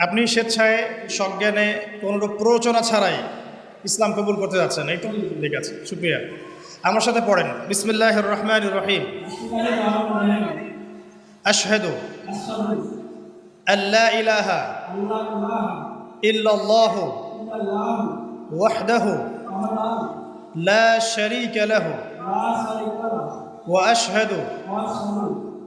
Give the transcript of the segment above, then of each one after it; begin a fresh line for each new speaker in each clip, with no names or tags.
আপনি স্বেচ্ছায় সজ্ঞানে কোনোরূপ প্ররোচনা ছাড়াই ইসলাম কবুল করতে যাচ্ছেন এই তো ঠিক আছে, শুক্রিয়া। আমার সাথে পড়েন বিসমিল্লাহ রহমান রহিম। আশহেদু আল্লাহ ইলাহা ইল্লাল্লাহ ওয়াহদাহু লা শারীকা লাহু ওয়া আশহাদু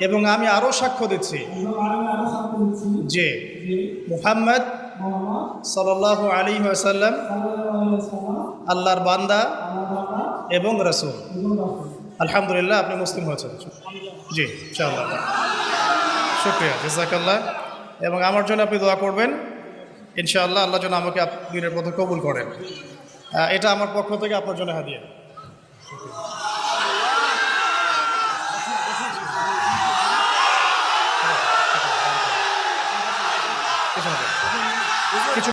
এবং আমি আরও সাক্ষ্য দিচ্ছি। যে মুহাম্মদ সাল্লাহ আলী আসাল্লাম আল্লাহর বান্দা এবং রসুল। আলহামদুলিল্লাহ, আপনি মুসলিম হয়েছেন। জি, ইনশাআল্লাহ। শুক্রিয়া, জাজাকাল্লাহ। এবং আমার জন্য আপনি দোয়া করবেন। ইনশাআল্লাহ, আল্লাহ যেন আমাকে দিনের পথে কবুল করেন। এটা আমার পক্ষ থেকে আপনার জন্য হাদিয়া। কিছু